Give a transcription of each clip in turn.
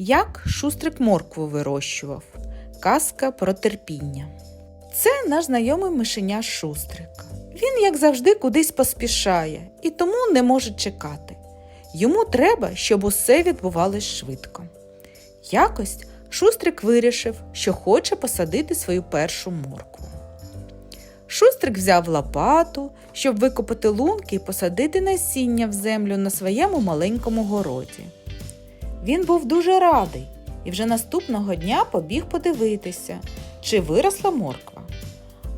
Як шустрик моркву вирощував. Казка про терпіння. Це наш знайомий мишеня Шустрик. Він, як завжди, кудись поспішає і тому не може чекати. Йому треба, щоб усе відбувалось швидко. Якось Шустрик вирішив, що хоче посадити свою першу моркву. Шустрик взяв лопату, щоб викопати лунки і посадити насіння в землю на своєму маленькому городі. Він був дуже радий і вже наступного дня побіг подивитися, чи виросла морква.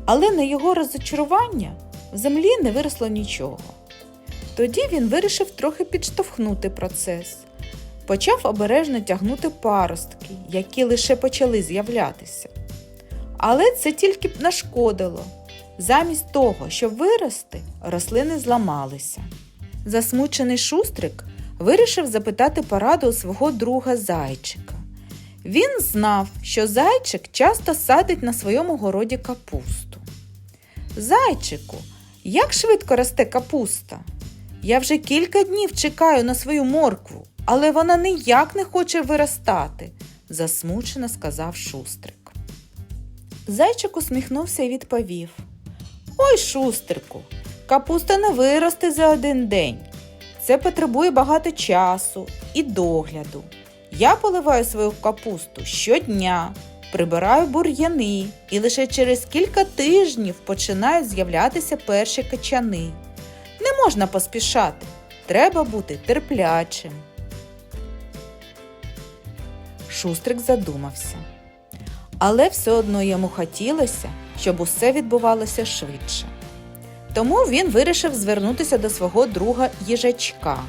Але на його розочарування в землі не виросло нічого. Тоді він вирішив трохи підштовхнути процес. Почав обережно тягнути паростки, які лише почали з'являтися. Але це тільки б нашкодило. Замість того, щоб вирости, рослини зламалися. Засмучений шустрик вирішив запитати пораду у свого друга зайчика. Він знав, що зайчик часто садить на своєму городі капусту. Зайчику, як швидко росте капуста? Я вже кілька днів чекаю на свою моркву, але вона ніяк не хоче виростати, засмучено сказав шустрик. Зайчик усміхнувся і відповів: Ой, шустрику, капуста не виросте за один день. Це потребує багато часу і догляду. Я поливаю свою капусту щодня, прибираю бур'яни, і лише через кілька тижнів починають з'являтися перші качани. Не можна поспішати, треба бути терплячим. Шустрик задумався. Але все одно йому хотілося, щоб усе відбувалося швидше. Тому він вирішив звернутися до свого друга їжачка.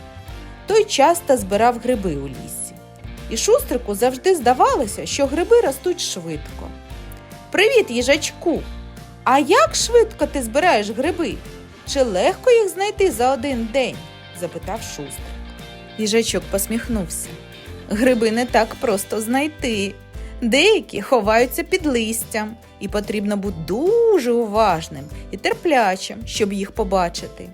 Той часто збирав гриби у лісі. І шустрику завжди здавалося, що гриби ростуть швидко. Привіт, їжачку! А як швидко ти збираєш гриби? Чи легко їх знайти за один день? запитав шустрик. Їжачок посміхнувся. Гриби не так просто знайти. Деякі ховаються під листям, і потрібно бути дуже уважним і терплячим, щоб їх побачити.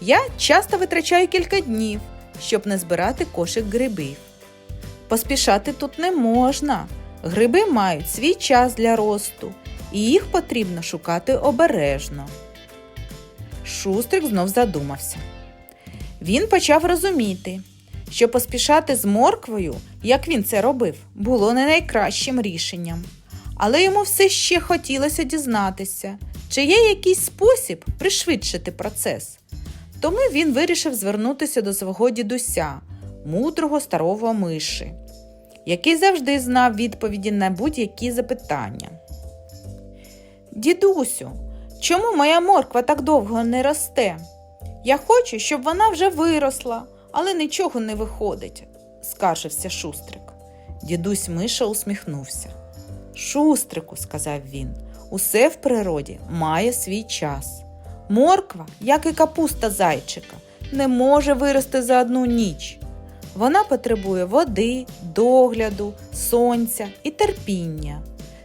Я часто витрачаю кілька днів, щоб не збирати кошик грибів. Поспішати тут не можна. Гриби мають свій час для росту, і їх потрібно шукати обережно. Шустрик знов задумався. Він почав розуміти, що поспішати з морквою, як він це робив, було не найкращим рішенням. Але йому все ще хотілося дізнатися, чи є якийсь спосіб пришвидшити процес. Тому він вирішив звернутися до свого дідуся, мудрого старого миші, який завжди знав відповіді на будь-які запитання. Дідусю, чому моя морква так довго не росте? Я хочу, щоб вона вже виросла, але нічого не виходить, скаржився шустрик. Дідусь Миша усміхнувся. Шустрику, сказав він, усе в природі має свій час. Морква, як і капуста зайчика, не може вирости за одну ніч. Вона потребує води, догляду, сонця і терпіння.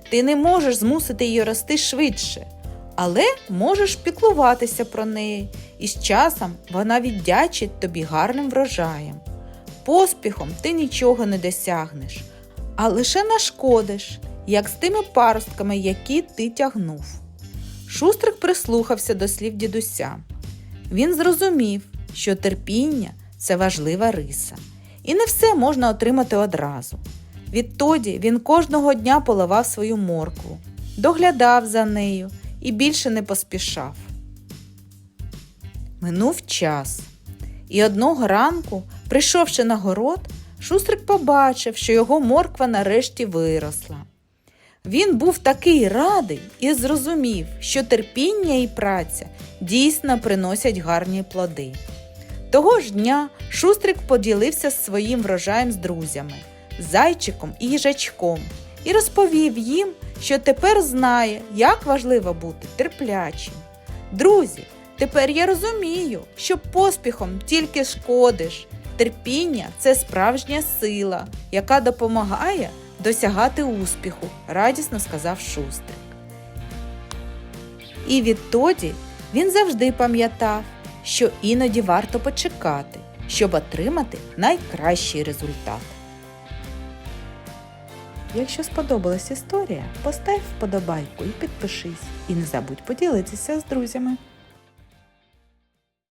Ти не можеш змусити її рости швидше, але можеш піклуватися про неї, і з часом вона віддячить тобі гарним врожаєм. Поспіхом ти нічого не досягнеш, а лише нашкодиш, як з тими паростками, які ти тягнув. Шустрик прислухався до слів дідуся. Він зрозумів, що терпіння це важлива риса, і не все можна отримати одразу. Відтоді він кожного дня поливав свою моркву, доглядав за нею і більше не поспішав. Минув час, і одного ранку, прийшовши на город, Шустрик побачив, що його морква нарешті виросла. Він був такий радий і зрозумів, що терпіння і праця дійсно приносять гарні плоди. Того ж дня Шустрик поділився з своїм врожаєм з друзями, зайчиком і їжачком, і розповів їм, що тепер знає, як важливо бути терплячим. Друзі, тепер я розумію, що поспіхом тільки шкодиш. Терпіння це справжня сила, яка допомагає досягати успіху, радісно сказав Шустрик. І відтоді він завжди пам'ятав, що іноді варто почекати, щоб отримати найкращий результат. Якщо сподобалась історія, постав вподобайку і підпишись. І не забудь поділитися з друзями.